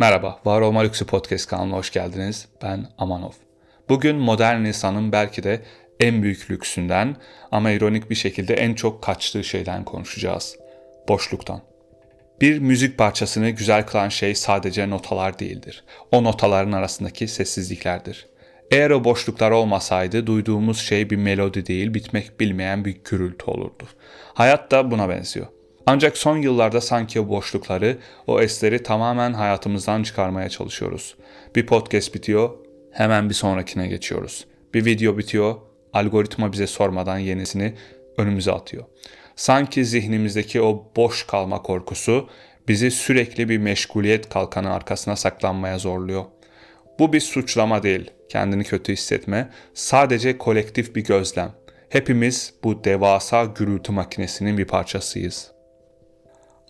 Merhaba, Var Olma Lüksü Podcast kanalına hoş geldiniz. Ben Amanov. Bugün modern insanın belki de en büyük lüksünden ama ironik bir şekilde en çok kaçtığı şeyden konuşacağız. Boşluktan. Bir müzik parçasını güzel kılan şey sadece notalar değildir. O notaların arasındaki sessizliklerdir. Eğer o boşluklar olmasaydı duyduğumuz şey bir melodi değil, bitmek bilmeyen bir gürültü olurdu. Hayat da buna benziyor. Ancak son yıllarda sanki o boşlukları, o esleri tamamen hayatımızdan çıkarmaya çalışıyoruz. Bir podcast bitiyor, hemen bir sonrakine geçiyoruz. Bir video bitiyor, algoritma bize sormadan yenisini önümüze atıyor. Sanki zihnimizdeki o boş kalma korkusu bizi sürekli bir meşguliyet kalkanı arkasına saklanmaya zorluyor. Bu bir suçlama değil, kendini kötü hissetme, sadece kolektif bir gözlem. Hepimiz bu devasa gürültü makinesinin bir parçasıyız.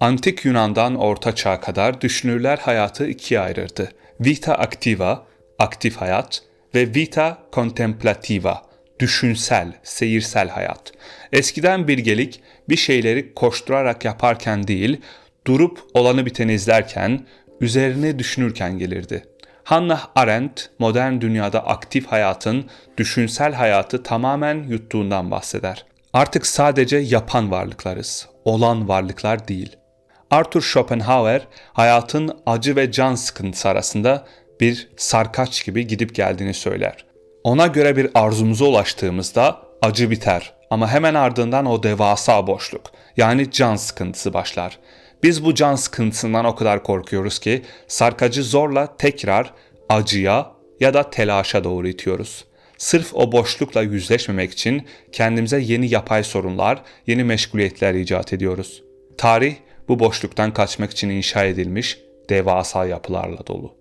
Antik Yunan'dan Orta Çağ kadar düşünürler hayatı ikiye ayırırdı. Vita activa, aktif hayat ve vita contemplativa, düşünsel, seyirsel hayat. Eskiden bilgelik bir şeyleri koşturarak yaparken değil, durup olanı biteni izlerken, üzerine düşünürken gelirdi. Hannah Arendt modern dünyada aktif hayatın düşünsel hayatı tamamen yuttuğundan bahseder. Artık sadece yapan varlıklarız, olan varlıklar değil. Arthur Schopenhauer hayatın acı ve can sıkıntısı arasında bir sarkaç gibi gidip geldiğini söyler. Ona göre bir arzumuza ulaştığımızda acı biter ama hemen ardından o devasa boşluk yani can sıkıntısı başlar. Biz bu can sıkıntısından o kadar korkuyoruz ki sarkacı zorla tekrar acıya ya da telaşa doğru itiyoruz. Sırf o boşlukla yüzleşmemek için kendimize yeni yapay sorunlar, yeni meşguliyetler icat ediyoruz. Tarih bu boşluktan kaçmak için inşa edilmiş devasa yapılarla dolu.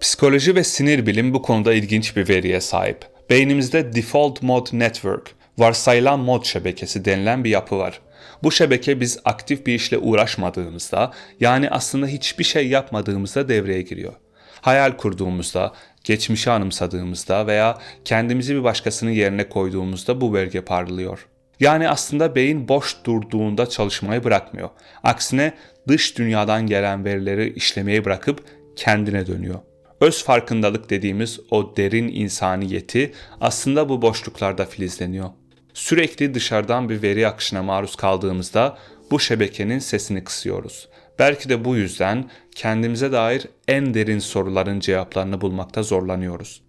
Psikoloji ve sinir bilim bu konuda ilginç bir veriye sahip. Beynimizde default mode network, varsayılan mod şebekesi denilen bir yapı var. Bu şebeke biz aktif bir işle uğraşmadığımızda, yani aslında hiçbir şey yapmadığımızda devreye giriyor. Hayal kurduğumuzda, geçmişi anımsadığımızda veya kendimizi bir başkasının yerine koyduğumuzda bu bölge parlıyor. Yani aslında beyin boş durduğunda çalışmayı bırakmıyor. Aksine dış dünyadan gelen verileri işlemeyi bırakıp kendine dönüyor. Öz farkındalık dediğimiz o derin insaniyeti aslında bu boşluklarda filizleniyor. Sürekli dışarıdan bir veri akışına maruz kaldığımızda bu şebekenin sesini kısıyoruz. Belki de bu yüzden kendimize dair en derin soruların cevaplarını bulmakta zorlanıyoruz.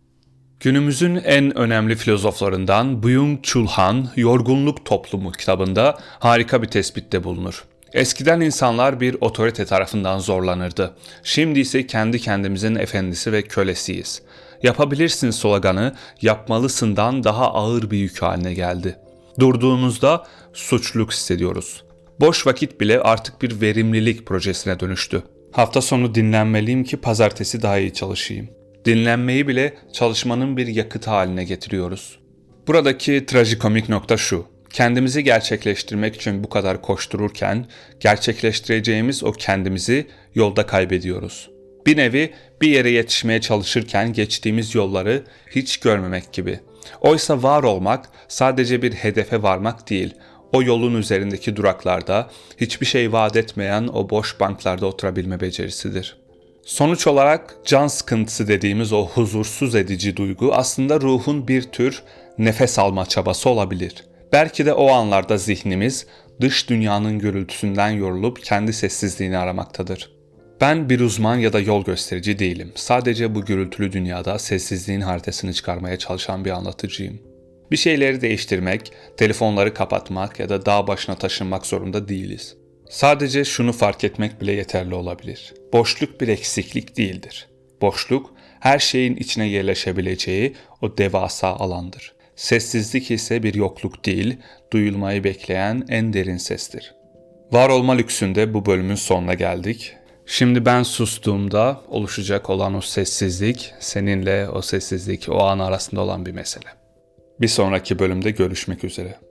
Günümüzün en önemli filozoflarından Byung-Chul Han, Yorgunluk Toplumu kitabında harika bir tespitte bulunur. Eskiden insanlar bir otorite tarafından zorlanırdı. Şimdi ise kendi kendimizin efendisi ve kölesiyiz. Yapabilirsin sloganı yapmalısından daha ağır bir yük haline geldi. Durduğumuzda suçluluk hissediyoruz. Boş vakit bile artık bir verimlilik projesine dönüştü. Hafta sonu dinlenmeliyim ki pazartesi daha iyi çalışayım. Dinlenmeyi bile çalışmanın bir yakıt haline getiriyoruz. Buradaki trajikomik nokta şu. Kendimizi gerçekleştirmek için bu kadar koştururken gerçekleştireceğimiz o kendimizi yolda kaybediyoruz. Bir nevi bir yere yetişmeye çalışırken geçtiğimiz yolları hiç görmemek gibi. Oysa var olmak sadece bir hedefe varmak değil, o yolun üzerindeki duraklarda hiçbir şey vaat etmeyen o boş banklarda oturabilme becerisidir.'' Sonuç olarak can sıkıntısı dediğimiz o huzursuz edici duygu aslında ruhun bir tür nefes alma çabası olabilir. Belki de o anlarda zihnimiz dış dünyanın gürültüsünden yorulup kendi sessizliğini aramaktadır. Ben bir uzman ya da yol gösterici değilim. Sadece bu gürültülü dünyada sessizliğin haritasını çıkarmaya çalışan bir anlatıcıyım. Bir şeyleri değiştirmek, telefonları kapatmak ya da dağ başına taşınmak zorunda değiliz. Sadece şunu fark etmek bile yeterli olabilir. Boşluk bir eksiklik değildir. Boşluk her şeyin içine yerleşebileceği o devasa alandır. Sessizlik ise bir yokluk değil, duyulmayı bekleyen en derin sestir. Var olma lüksünde bu bölümün sonuna geldik. Şimdi ben sustuğumda oluşacak olan o sessizlik, seninle o sessizlik o an arasında olan bir mesele. Bir sonraki bölümde görüşmek üzere.